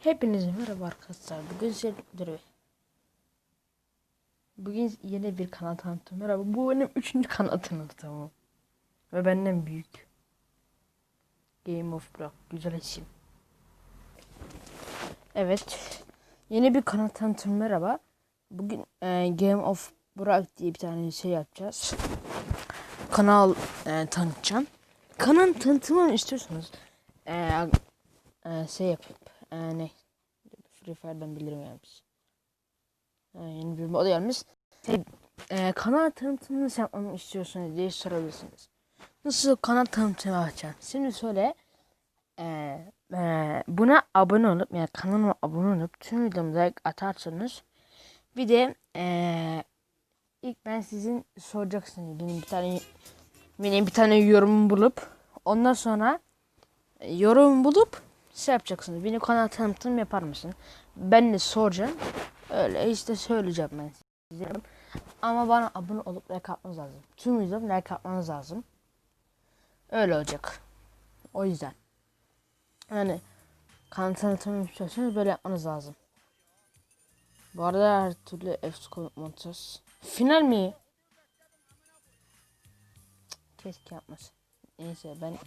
Hepinize merhaba arkadaşlar. Bugün bir. Bugün yeni bir kanal tanıtım. Merhaba. Bu benim üçüncü kanal tanıtımım. Ve benden büyük. Game of Block. Güzel isim. Evet. Yeni bir kanal tanıtım. Merhaba. Bugün e, Game of Block diye bir tane şey yapacağız. Kanal e, tanıtacağım. Kanal tanıtımını istiyorsanız e, e, şey yapıp e, ne Free Fire'dan bilirim yani biz. E, yeni bir mod gelmiş. Şey, e, kanal tanıtımını nasıl yapmamı istiyorsunuz diye sorabilirsiniz. Nasıl kanal tanıtımı yapacağım? Şimdi söyle. E, e, buna abone olup yani kanalıma abone olup tüm videomu like atarsanız bir de e, ilk ben sizin soracaksınız benim bir tane benim bir tane yorum bulup ondan sonra e, yorum bulup şey yapacaksınız. Benim kanal tanıtım yapar mısın? Ben de soracağım. Öyle işte söyleyeceğim ben size. Ama bana abone olup like atmanız lazım. Tüm videom like atmanız lazım. Öyle olacak. O yüzden. Yani kanal tanıtımı istiyorsanız böyle yapmanız lazım. Bu arada her türlü F-Score montaj. Final mi? Keşke yapmasın. Neyse ben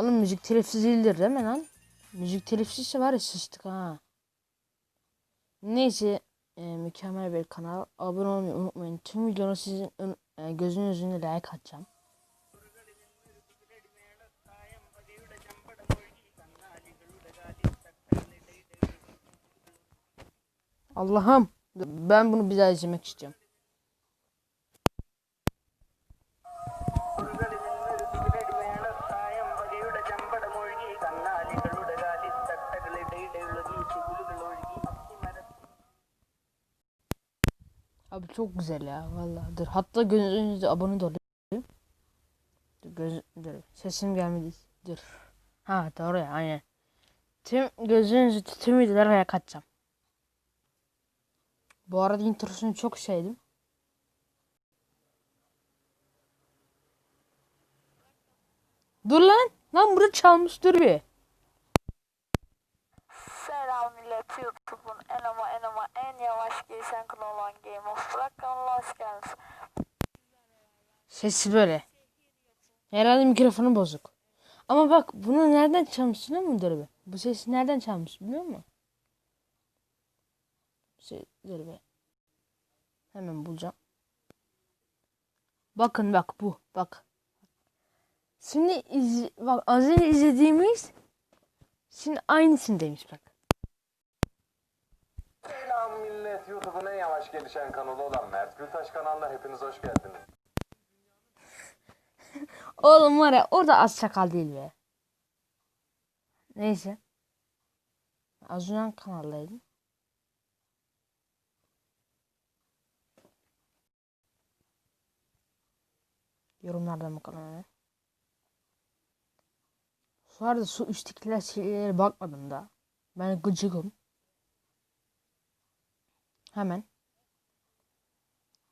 Oğlum müzik telifsiz değildir değil mi lan? Müzik telifsizse var ya sıçtık ha. Neyse e, mükemmel bir kanal. Abone olmayı unutmayın. Tüm videonu sizin e, gözünüzün like atacağım. Allah'ım ben bunu bir daha izlemek istiyorum. Abi çok güzel ya vallahi. Dur hatta gözünüzde abone de olayım. Dur göz dur sesim gelmedi. Dur. Ha doğru ya aynen. Tüm gözünüzü tüm videolara atacağım. Bu arada introsunu çok sevdim. Dur lan. Lan burada çalmış dur bir. YouTube'un en ama en ama en yavaş gelişen kanalı olan Game of Rock kanalına hoş geldiniz. Sesi böyle. Herhalde mikrofonu bozuk. Ama bak bunu nereden çalmış biliyor musun Dur bir? Bu sesi nereden çalmış biliyor musun? Şey, dur bir. Hemen bulacağım. Bakın bak bu. Bak. Şimdi iz, bak az önce izlediğimiz şimdi aynısındaymış bak. YouTube'un en yavaş gelişen kanalı olan Mert Gültaş kanalına hepiniz hoş geldiniz. Oğlum var ya orada az çakal değil be. Neyse. Az önce kanaldaydım. Yorumlardan bakalım hemen. Şu arada su üsttekiler şeylere bakmadım da. Ben gıcıkım. Hemen.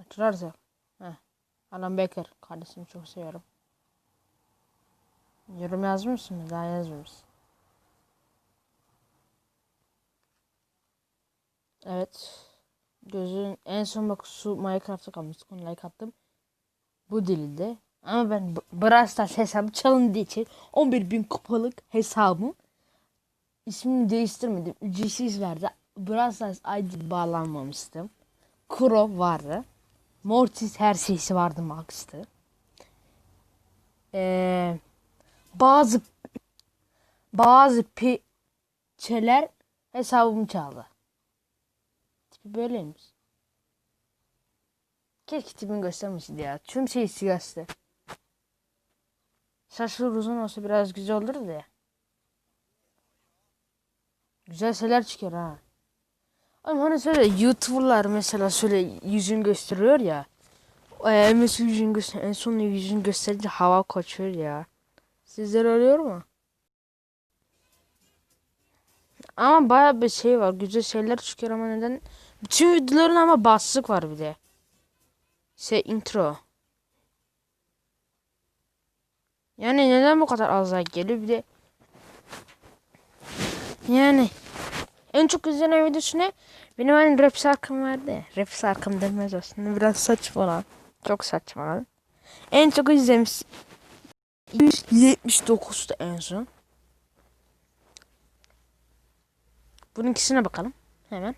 Açarsa. Heh. Alan Becker. Kardeşimi çok seviyorum. Yorum yazmış mı? Daha yazmamış. Evet. Gözün en son bak su Minecraft'a kalmıştık. Onu like attım. Bu dilde. Ama ben Brawl Stars hesabı çalındığı için 11 bin kupalık hesabım ismini değiştirmedim. Ücretsiz verdi. Brawl Stars ID bağlanmamıştım. Kuro vardı. Mortis her şeysi vardı Max'tı. Eee bazı bazı piçeler hesabımı çaldı. Tipi böyleymiş. Keşke tipini göstermişti ya. Tüm şey siyasi. Saçları uzun olsa biraz güzel olurdu ya. Güzel şeyler çıkıyor ha. Ama hani şöyle YouTuber'lar mesela şöyle yüzünü gösteriyor ya. Ee, mesela yüzünü göster en son yüzünü gösterince hava kaçıyor ya. Sizler oluyor mu? Ama baya bir şey var. Güzel şeyler çıkıyor ama neden? Bütün videoların ama bastık var bir de. Şey intro. Yani neden bu kadar az like geliyor bir de yani en çok izlenen videosu ne? Benim hani rap şarkım vardı. Rap şarkım demez aslında. Biraz saçma lan. Çok saçma. En çok izlemiş 179'da en son. Bununkisine bakalım. Hemen.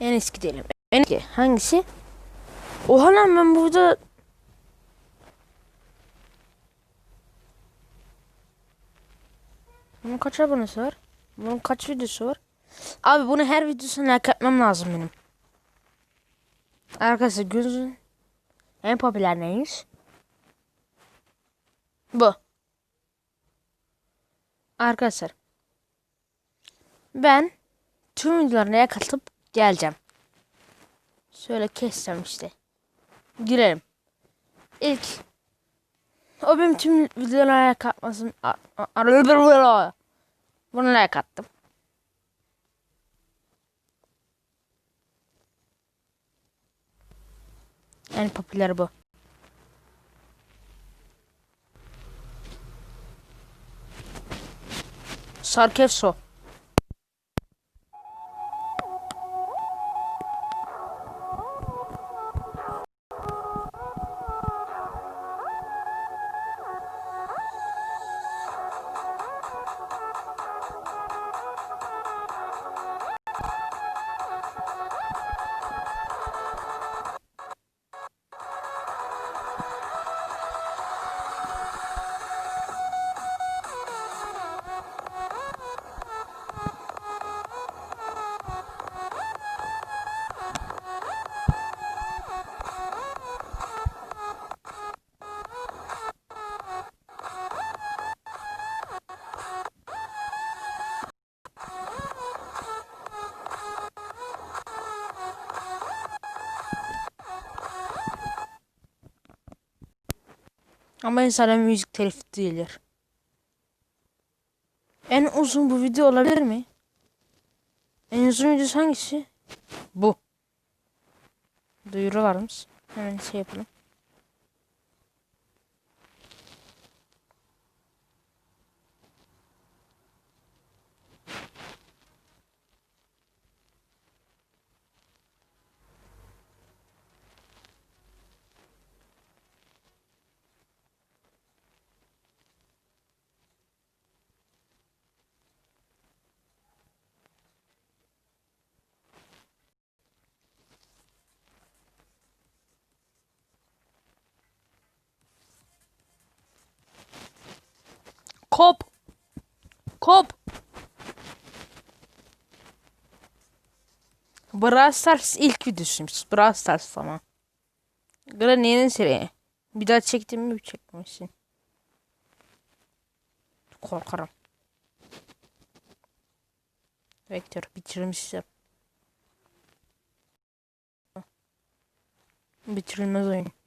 En eski diyelim. En eski. Hangisi? Oha lan ben burada Bunun kaç abonesi var? Bunun kaç videosu var? Abi bunu her videosuna like atmam lazım benim. Arkadaşlar gözün en popüler neymiş? Bu. Arkadaşlar. Ben tüm videolarına like atıp geleceğim. Şöyle keseceğim işte. Girelim. İlk o benim tüm videolara like Bunu like attım. En popüler bu. Sarkefso. Ama insana müzik telif değildir. En uzun bu video olabilir mi? En uzun video hangisi? Bu. Duyuru varmış. Hemen şey yapalım. Kop. Kop. Brawl Stars ilk videosuymuş. Brawl Stars ama. Granny'nin seri. Bir daha çektim mi çekmemişsin. Korkarım. Vektör bitirmiştim. Bitirilmez oyun.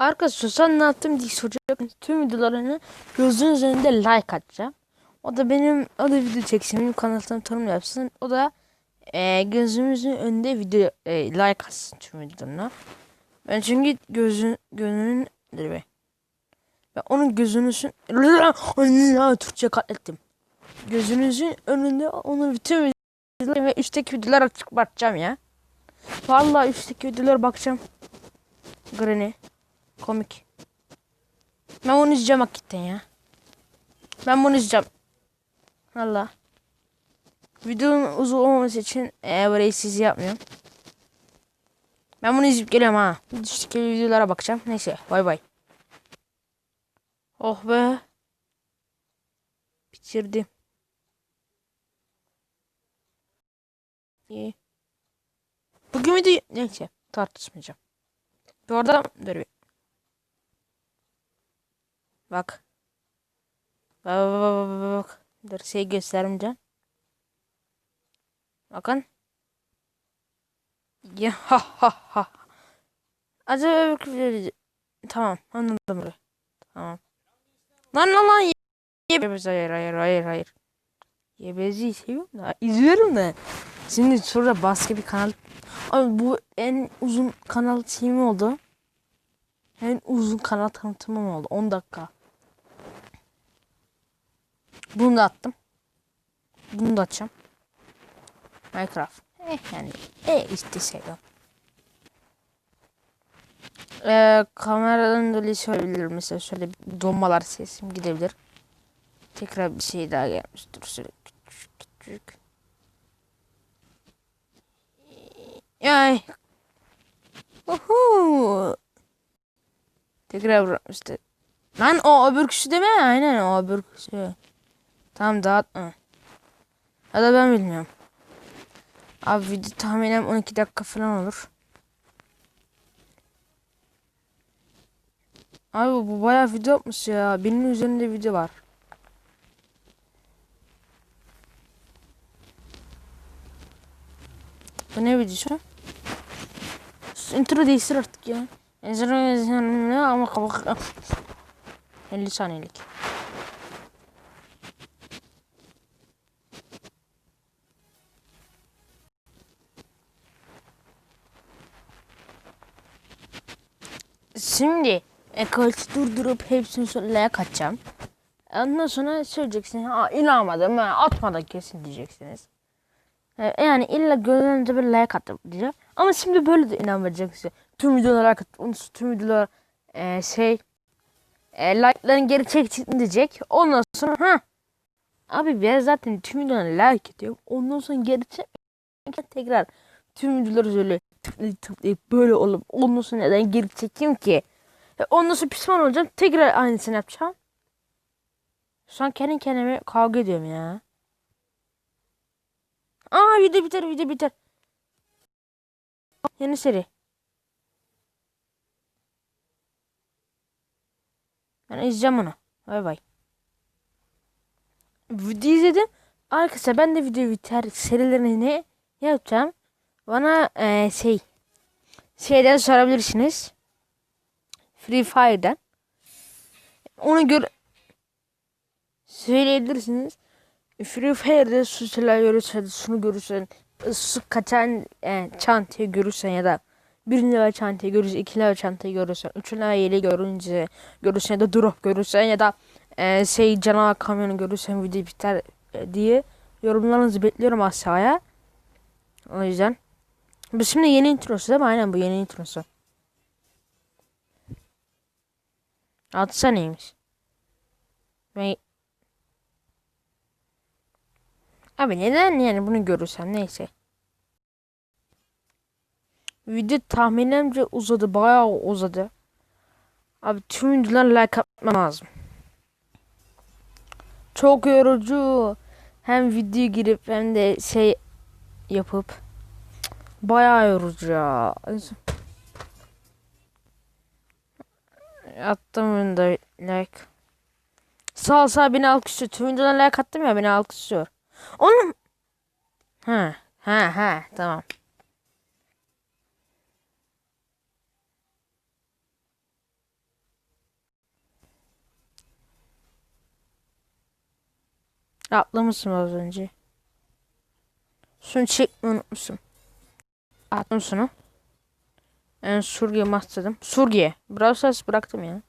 Arkadaşlar sen ne yaptım diye soracak. Tüm videolarını gözünüz önünde like atacağım. O da benim o da video çeksin. Benim kanalımdan tanım yapsın. O da e, gözümüzün önünde video e, like atsın tüm videolarına. Ben çünkü gözün gözünün dur be. Ben onun gözünüzün Türkçe katlettim. Gözünüzün önünde onun bütün videoları ve üstteki videolar açık bakacağım ya. Vallahi üstteki videolara bakacağım. Granny. Komik. Ben bunu izleyeceğim hakikaten ya. Ben bunu izleyeceğim. Valla. Videonun uzun olmaması için e, burayı siz yapmıyorum. Ben bunu izleyip geliyorum ha. Düşteki videolara bakacağım. Neyse bay bay. Oh be. Bitirdim. İyi. Bugün video neyse tartışmayacağım. Bu arada dur bir. Bak. Bak bak bak bak. Dur şey göstermeyeceğim. Bakın. Ya ha ha ha. Acaba tamam anladım. Tamam. Lan lan lan. Yebezi hayır hayır hayır hayır. Yebezi'yi seviyorum da izliyorum da. Şimdi şurada başka bir kanal. Abi bu en uzun kanal şeyim oldu. En uzun kanal tanıtımım oldu. 10 dakika. Bunu da attım. Bunu da açacağım. Minecraft. Eh yani. Eh işte o. Ee, kameradan dolayı olabilir. Mesela şöyle donmalar sesim gidebilir. Tekrar bir şey daha gelmiştir. Şöyle küçük küçük. Ay. Uhu. Tekrar bırakmıştı. Lan o öbür kişi değil mi? Aynen o öbür kişi. Tamam dağıtma. Ya da ben bilmiyorum. Abi video tahminen 12 dakika falan olur. Abi bu bayağı video yapmış ya. Binin üzerinde video var. Bu ne videosu? Intro değiştir artık ya. Intro ama kabak. 50 saniyelik. Şimdi ekolü durdurup hepsini soruya kaçacağım. Ondan sonra söyleyeceksin. Ha inanmadım ha atmadan kesin diyeceksiniz. E, Yani illa gözünüzde bir like atıp diyeceğim. Ama şimdi böyle de inanmayacaksınız. Tüm videolara like atıp tüm videolar e, şey e, like'ların geri çekti diyecek. Ondan sonra ha abi ben zaten tüm videolara like ediyorum. Ondan sonra geri çek tekrar tüm videoları şöyle tıklayıp tıklayıp böyle olup ondan sonra neden geri çekeyim ki? E, ondan sonra pişman olacağım. Tekrar aynısını yapacağım. Şu an kendi kendime kavga ediyorum ya. Aa video biter video biter. Yeni seri. Ben izleyeceğim onu. Bay bay. Video izledim. Arkadaşlar ben de video biter serilerini ne yapacağım? Bana eee, şey şeyden sorabilirsiniz. Free Fire'dan. Onu gör söyleyebilirsiniz. Free Fire'da su silah görürsen, şunu görürsen, su kaçan e, çantayı görürsen ya da bir level çantayı görürsen, iki level çantayı görürsen, üç level yeli görünce görürsen ya da drop görürsen ya da e, şey canavar kamyonu görürsen video biter e, diye yorumlarınızı bekliyorum aşağıya. O yüzden. Bu şimdi yeni introsu değil mi? Aynen bu yeni introsu. Adı neymiş? Ben... Abi neden yani bunu görürsem neyse. Video tahminimce uzadı. Bayağı uzadı. Abi tüm videolar like atmam lazım. Çok yorucu. Hem video girip hem de şey yapıp. Bayağı yorucu ya. Attım da like. Sağ sağ beni alkışlıyor. Tüm videodan like attım ya beni alkışlıyor. Oğlum. Ha ha ha tamam. Atlamışsın az önce. Şunu çekmeyi unutmuşum. Attım şunu. En Surge master'dım. Surge. Brawl Stars bıraktım ya.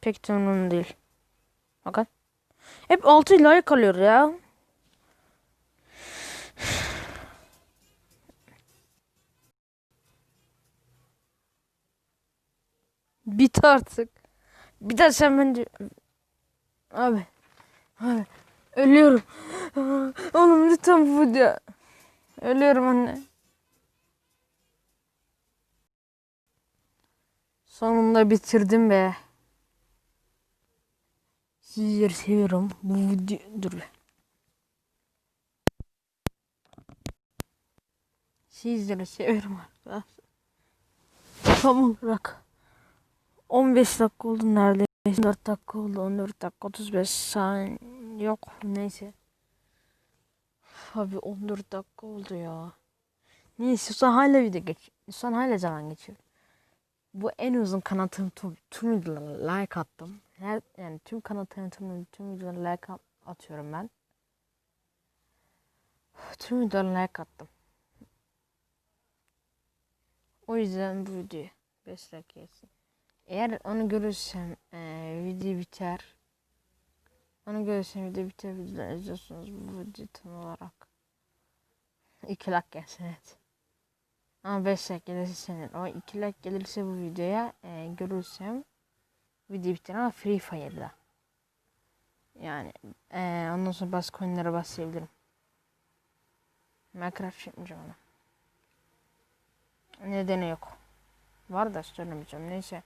Pek de değil. Bakın. Hep 6 like alıyor ya. Bit artık. Bir daha sen bence... Abi. Abi. Ölüyorum. Oğlum lütfen bu video. Ölüyorum anne. Sonunda bitirdim be. Sizleri seviyorum. Bu video... Dur be. Sizleri seviyorum arkadaşlar. Tam olarak 15 dakika oldu neredeyse 4 dakika oldu 14 dakika 35 saniye yok neyse Abi 14 dakika oldu ya Neyse an hala video geç an hala zaman geçiyor Bu en uzun kanal tanıtım tüm videolara like attım Her, yani tüm kanal tanıtımının tüm videolara like at- atıyorum ben Tüm videolara like attım. O yüzden bu video 5 dakika gelsin. Eğer onu görürsem eee video biter. Onu görürsem video biter videodan izliyorsunuz bu video tam olarak. 2 like gelsin evet. Ama 5 like gelirse senin. O 2 like gelirse bu videoya eee, görürsem video biter ama Free Fire'da. Yani eee, ondan sonra bas coinlere basabilirim. Minecraft yapmayacağım ona. Nedeni yok. Var da söylemeyeceğim. Neyse.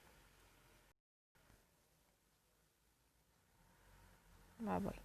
Bay bay.